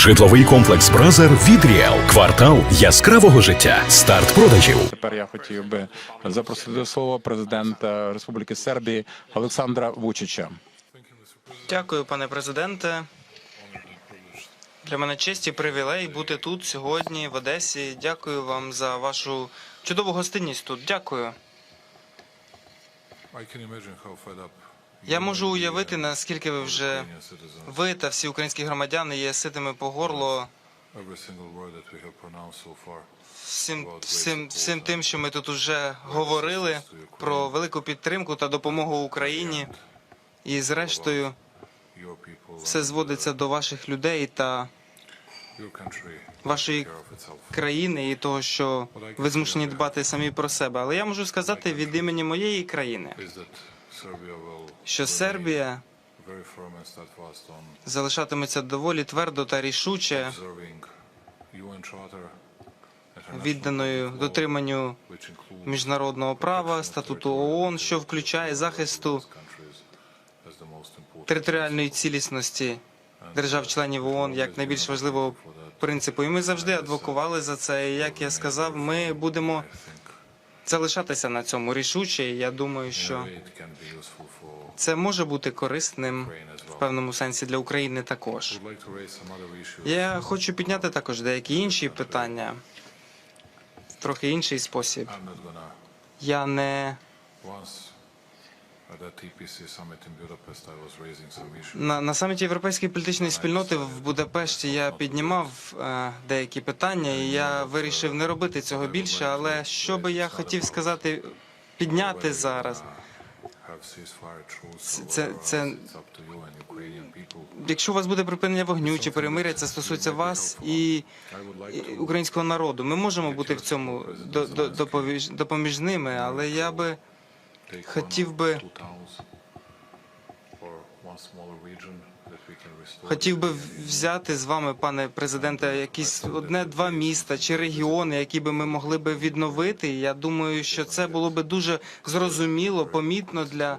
Житловий комплекс Бразер від Ріел. Квартал яскравого життя. Старт продажів. Тепер я хотів би запросити до слова президента Республіки Сербії Олександра Вучича. Дякую, пане президенте. Для мене честь і привілей бути тут сьогодні, в Одесі. Дякую вам за вашу чудову гостинність тут. Дякую. I can imagine how fed up Я можу уявити, наскільки ви вже ви та всі українські громадяни є ситими по горло всім, всім, всім тим, що ми тут уже говорили про велику підтримку та допомогу Україні. І зрештою, все зводиться до ваших людей та вашої країни і того, що ви змушені дбати самі про себе. Але я можу сказати від імені моєї країни, Що Сербія залишатиметься доволі твердо та рішуче відданою дотриманню міжнародного права, статуту ООН, що включає захисту територіальної цілісності держав-членів ООН як найбільш важливого принципу. І ми завжди адвокували за це. І як я сказав, ми будемо залишатися на цьому рішуче. Я думаю, що це може бути корисним в певному сенсі для України також. Я хочу підняти також деякі інші питання в трохи інший спосіб. Я не на, на саміті європейської політичної спільноти в Будапешті я піднімав е, деякі питання, і я вирішив не робити цього більше. Але що би я хотів сказати, підняти зараз. Це- це-. Якщо у вас буде припинення вогню чи перемиря, це стосується вас і і українського народу. Ми можемо бути в цьому до, до, доповіж- допоміжними, але я би хотів би-. Хотів би взяти з вами, пане президенте, якісь одне-два міста чи регіони, які би ми могли би відновити. Я думаю, що це було би дуже зрозуміло, помітно для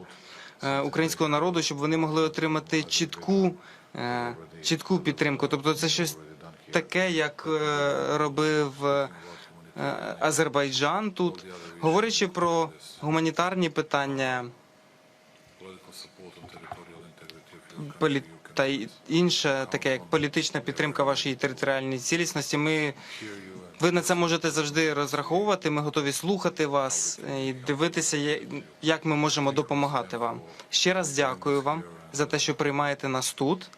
е, українського народу, щоб вони могли отримати чітку, е, чітку підтримку. Тобто, це щось таке, як е, робив Азербайджан тут, говорячи про гуманітарні питання. Та інше, таке як політична підтримка вашої територіальної цілісності. Ми ви на це можете завжди розраховувати. Ми готові слухати вас е, і дивитися, як ми можемо допомагати вам. Ще раз дякую вам за те, що приймаєте нас тут.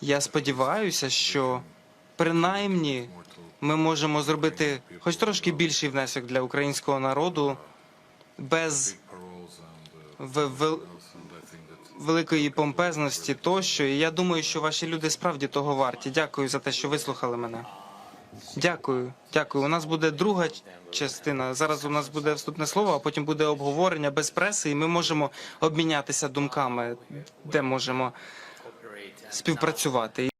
Я сподіваюся, що принаймні ми можемо зробити хоч трошки більший внесок для українського народу без великої помпезності тощо. І я думаю, що ваші люди справді того варті. Дякую за те, що вислухали мене. Дякую, дякую. У нас буде друга частина. Зараз у нас буде вступне слово, а потім буде обговорення без преси, і ми можемо обмінятися думками, де можемо співпрацювати.